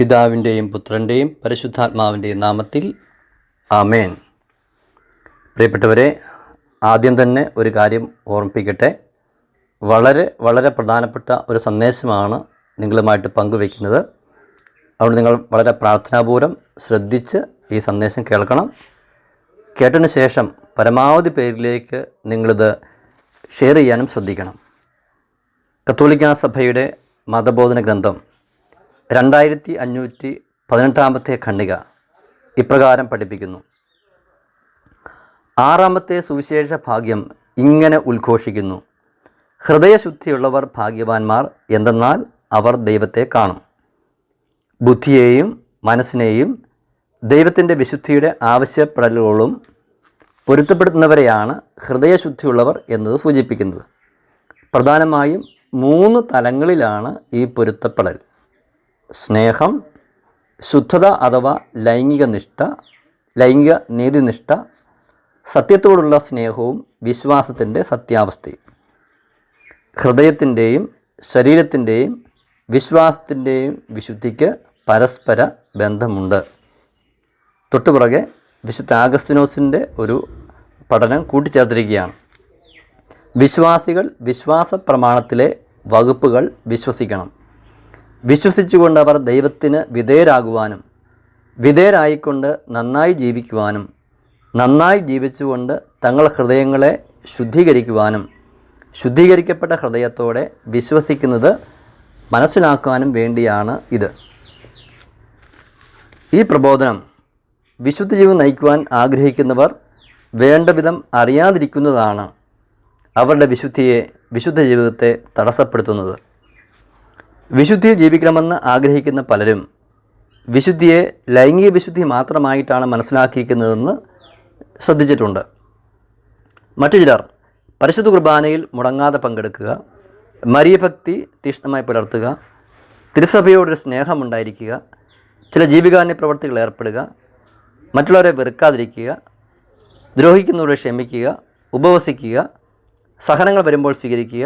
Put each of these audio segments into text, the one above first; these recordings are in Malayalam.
പിതാവിന്റെയും പുത്രന്റെയും പരിശുദ്ധാത്മാവിന്റെയും നാമത്തിൽ ആമേൻ. പ്രിയപ്പെട്ടവരെ ആദ്യം തന്നെ ഒരു കാര്യം ഓർമ്മിപ്പിക്കട്ടെ. വളരെ വളരെ പ്രധാനപ്പെട്ട ഒരു സന്ദേശമാണ് നിങ്ങളുമായിട്ട് പങ്കുവയ്ക്കുന്നത്. അതുകൊണ്ട് നിങ്ങൾ വളരെ പ്രാർത്ഥനാപൂർവം ശ്രദ്ധിച്ച് ഈ സന്ദേശം കേൾക്കണം. കേട്ടതിന് ശേഷം പരമാവധി പേരിലേക്ക് നിങ്ങളിത് ഷെയർ ചെയ്യാനും ശ്രദ്ധിക്കണം. കത്തോലിക്ക സഭയുടെ മതബോധന ഗ്രന്ഥം രണ്ടായിരത്തി അഞ്ഞൂറ്റി പതിനെട്ടാമത്തെ ഖണ്ഡിക ഇപ്രകാരം പഠിപ്പിക്കുന്നു. ആറാമത്തെ സുവിശേഷ ഭാഗ്യം ഇങ്ങനെ ഉദ്ഘോഷിക്കുന്നു. ഹൃദയശുദ്ധിയുള്ളവർ ഭാഗ്യവാന്മാർ എന്തെന്നാൽ അവർ ദൈവത്തെ കാണും. ബുദ്ധിയെയും മനസ്സിനെയും ദൈവത്തിന്റെ വിശുദ്ധിയുടെ ആവശ്യപ്പെടലുകളും പൊരുത്തപ്പെടുത്തുന്നവരെയാണ് ഹൃദയശുദ്ധിയുള്ളവർ എന്നത് സൂചിപ്പിക്കുന്നത്. പ്രധാനമായും മൂന്ന് തലങ്ങളിലാണ് ഈ പൊരുത്തപ്പെടൽ. സ്നേഹം ശുദ്ധത അഥവാ ലൈംഗിക നിഷ്ഠ ലൈംഗിക നീതിനിഷ്ഠ സത്യത്തോടുള്ള സ്നേഹവും വിശ്വാസത്തിന്റെ സത്യാവസ്ഥയും. ഹൃദയത്തിന്റെയും ശരീരത്തിന്റെയും വിശ്വാസത്തിന്റെയും വിശുദ്ധിക്ക് പരസ്പര ബന്ധമുണ്ട്. തൊട്ടുപുറകെ വിശുദ്ധ ആഗസ്തിനോസിന്റെ ഒരു പഠനം കൂട്ടിച്ചേർത്തിരിക്കുകയാണ്. വിശ്വാസികൾ വിശ്വാസ പ്രമാണത്തിലെ വകുപ്പുകൾ വിശ്വസിക്കണം. വിശ്വസിച്ചുകൊണ്ട് അവർ ദൈവത്തിന് വിധേയരാകുവാനും വിധേയരായിക്കൊണ്ട് നന്നായി ജീവിക്കുവാനും നന്നായി ജീവിച്ചുകൊണ്ട് തങ്ങളുടെ ഹൃദയങ്ങളെ ശുദ്ധീകരിക്കുവാനും ശുദ്ധീകരിക്കപ്പെട്ട ഹൃദയത്തോടെ വിശ്വസിക്കുന്നത് മനസ്സിലാക്കാനും വേണ്ടിയാണ് ഇത്. ഈ പ്രബോധനം വിശുദ്ധ ജീവിതം നയിക്കുവാൻ ആഗ്രഹിക്കുന്നവർ വേണ്ടവിധം അറിയാതിരിക്കുന്നതാണ് അവരുടെ വിശുദ്ധിയെ വിശുദ്ധ ജീവിതത്തെ തടസ്സപ്പെടുത്തുന്നത്. വിശുദ്ധിയിൽ ജീവിക്കണമെന്ന് ആഗ്രഹിക്കുന്ന പലരും വിശുദ്ധിയെ ലൈംഗിക വിശുദ്ധി മാത്രമായിട്ടാണ് മനസ്സിലാക്കിയിരിക്കുന്നതെന്ന് ശ്രദ്ധിച്ചിട്ടുണ്ട്. മറ്റു ചിലർ പരിശുദ്ധ കുർബാനയിൽ മുടങ്ങാതെ പങ്കെടുക്കുക മരിയഭക്തി തീഷ്ണമായി പുലർത്തുക തിരുസഭയോടൊരു സ്നേഹമുണ്ടായിരിക്കുക ചില ജീവികാന്യ പ്രവർത്തികൾ ഏർപ്പെടുക മറ്റുള്ളവരെ വെറുക്കാതിരിക്കുക ദ്രോഹിക്കുന്നവരെ ക്ഷമിക്കുക ഉപവസിക്കുക സഹനങ്ങൾ വരുമ്പോൾ സ്വീകരിക്കുക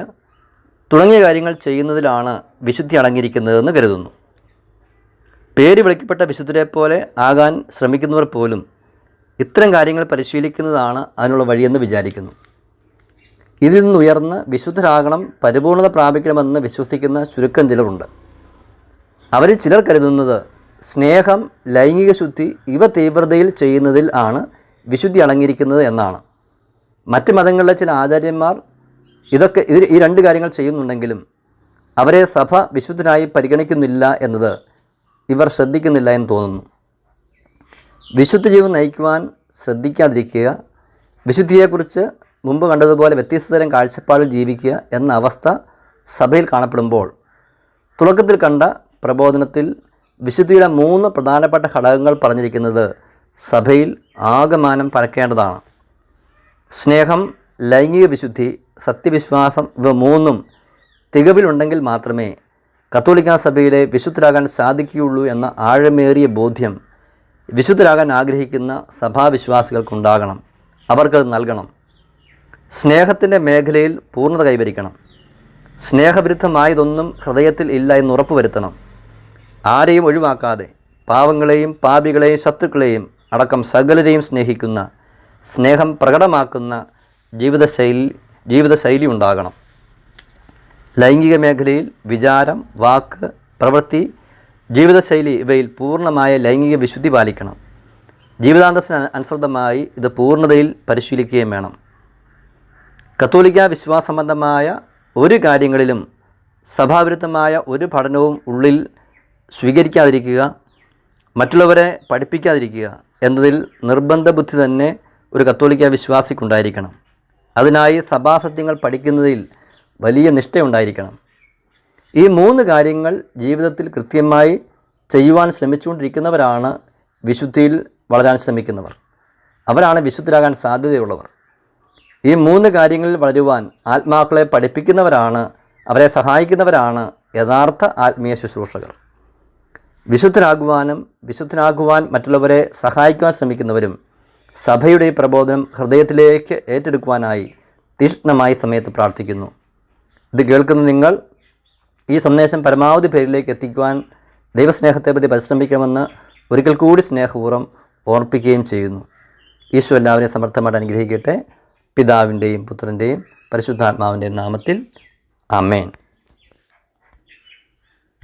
തുടങ്ങിയ കാര്യങ്ങൾ ചെയ്യുന്നതിലാണ് വിശുദ്ധി അടങ്ങിയിരിക്കുന്നതെന്ന് കരുതുന്നു. പേര് വിളിക്കപ്പെട്ട വിശുദ്ധരെ പോലെ ആകാൻ ശ്രമിക്കുന്നവർ പോലും ഇത്തരം കാര്യങ്ങൾ പരിശീലിക്കുന്നതാണ് അതിനുള്ള വഴിയെന്ന് വിചാരിക്കുന്നു. ഇതിൽ നിന്ന് ഉയർന്ന് വിശുദ്ധരാകണം പരിപൂർണത പ്രാപിക്കണമെന്ന് വിശ്വസിക്കുന്ന ചുരുക്കം ചിലരുണ്ട്. അവരിൽ ചിലർ കരുതുന്നത് സ്നേഹം ലൈംഗിക ശുദ്ധി ഇവ തീവ്രതയിൽ ചെയ്യുന്നതിൽ ആണ് വിശുദ്ധി അടങ്ങിയിരിക്കുന്നത് എന്നാണ്. മറ്റ് മതങ്ങളിലെ ചില ആചാര്യന്മാർ ഇതൊക്കെ ഇത് ഈ രണ്ട് കാര്യങ്ങൾ ചെയ്യുന്നുണ്ടെങ്കിലും അവരെ സഭ വിശുദ്ധനായി പരിഗണിക്കുന്നില്ല എന്നത് ഇവർ ശ്രദ്ധിക്കുന്നില്ല എന്ന് തോന്നുന്നു. വിശുദ്ധ ജീവൻ നയിക്കുവാൻ ശ്രദ്ധിക്കാതിരിക്കുക വിശുദ്ധിയെക്കുറിച്ച് മുമ്പ് കണ്ടതുപോലെ വ്യത്യസ്തതരം കാഴ്ചപ്പാടിൽ ജീവിക്കുക എന്ന അവസ്ഥ സഭയിൽ കാണപ്പെടുമ്പോൾ തുടക്കത്തിൽ കണ്ട പ്രബോധനത്തിൽ വിശുദ്ധിയുടെ മൂന്ന് പ്രധാനപ്പെട്ട ഘടകങ്ങൾ പറഞ്ഞിരിക്കുന്നത് സഭയിൽ ആകമാനം പരക്കേണ്ടതാണ്. സ്നേഹം ലൈംഗിക വിശുദ്ധി സത്യവിശ്വാസം ഇവ മൂന്നും തികവിലുണ്ടെങ്കിൽ മാത്രമേ കത്തോലിക്ക സഭയിലെ വിശുദ്ധരാകാൻ സാധിക്കുകയുള്ളൂ എന്ന ആഴമേറിയ ബോധ്യം വിശുദ്ധരാകാൻ ആഗ്രഹിക്കുന്ന സഭാവിശ്വാസികൾക്കുണ്ടാകണം. അവർക്കത് നൽകണം. സ്നേഹത്തിന്റെ മേഖലയിൽ പൂർണത കൈവരിക്കണം. സ്നേഹവിരുദ്ധമായതൊന്നും ഹൃദയത്തിൽ ഇല്ല എന്ന് ഉറപ്പുവരുത്തണം. ആരെയും ഒഴിവാക്കാതെ പാവങ്ങളെയും പാപികളെയും ശത്രുക്കളെയും അടക്കം സകലരെയും സ്നേഹിക്കുന്ന സ്നേഹം പ്രകടമാക്കുന്ന ജീവിതശൈലി ജീവിതശൈലി ഉണ്ടാകണം. ലൈംഗിക മേഖലയിൽ വിചാരം വാക്ക് പ്രവൃത്തി ജീവിതശൈലി ഇവയിൽ പൂർണമായ ലൈംഗിക വിശുദ്ധി പാലിക്കണം. ജീവിതാന്തസ്സിന് അനുസൃതമായി ഇത് പൂർണതയിൽ പരിശീലിക്കുകയും വേണം. കത്തോലിക്ക വിശ്വാസസംബന്ധമായ ഒരു കാര്യങ്ങളിലും സഭാവിരുദ്ധമായ ഒരു പഠനവും ഉള്ളിൽ സ്വീകരിക്കാതിരിക്കുക മറ്റുള്ളവരെ പഠിപ്പിക്കാതിരിക്കുക എന്നതിൽ നിർബന്ധ ബുദ്ധി തന്നെ ഒരു കത്തോലിക്ക വിശ്വാസിക്കുണ്ടായിരിക്കണം. അതിനായി സഭാസത്യങ്ങൾ പഠിക്കുന്നതിൽ വലിയ നിഷ്ഠയുണ്ടായിരിക്കണം. ഈ മൂന്ന് കാര്യങ്ങൾ ജീവിതത്തിൽ കൃത്യമായി ചെയ്യുവാൻ ശ്രമിച്ചുകൊണ്ടിരിക്കുന്നവരാണ് വിശുദ്ധിയിൽ വളരാൻ ശ്രമിക്കുന്നവർ. അവരാണ് വിശുദ്ധരാകാൻ സാധ്യതയുള്ളവർ. ഈ മൂന്ന് കാര്യങ്ങളിൽ വളരുവാൻ ആത്മാക്കളെ പഠിപ്പിക്കുന്നവരാണ് അവരെ സഹായിക്കുന്നവരാണ് യഥാർത്ഥ ആത്മീയ ശുശ്രൂഷകർ. വിശുദ്ധരാകുവാനും വിശുദ്ധനാകുവാൻ മറ്റുള്ളവരെ സഹായിക്കുവാൻ ശ്രമിക്കുന്നവരും സഭയുടെ പ്രബോധനം ഹൃദയത്തിലേക്ക് ഏറ്റെടുക്കുവാനായി തീക്ഷ്ണമായ സമയത്ത് പ്രാർത്ഥിക്കുന്നു. ഇത് കേൾക്കുന്ന നിങ്ങൾ ഈ സന്ദേശം പരമാവധി പേരിലേക്ക് എത്തിക്കുവാൻ ദൈവസ്നേഹത്തെ പറ്റി പരിശ്രമിക്കണമെന്ന് ഒരിക്കൽ കൂടി സ്നേഹപൂർവം ഓർപ്പിക്കുകയും ചെയ്യുന്നു. ഈശോ എല്ലാവരെയും സമർത്ഥമായിട്ട് അനുഗ്രഹിക്കട്ടെ. പിതാവിന്റെയും പുത്രന്റെയും പരിശുദ്ധാത്മാവിന്റെയും നാമത്തിൽ. അമേൻ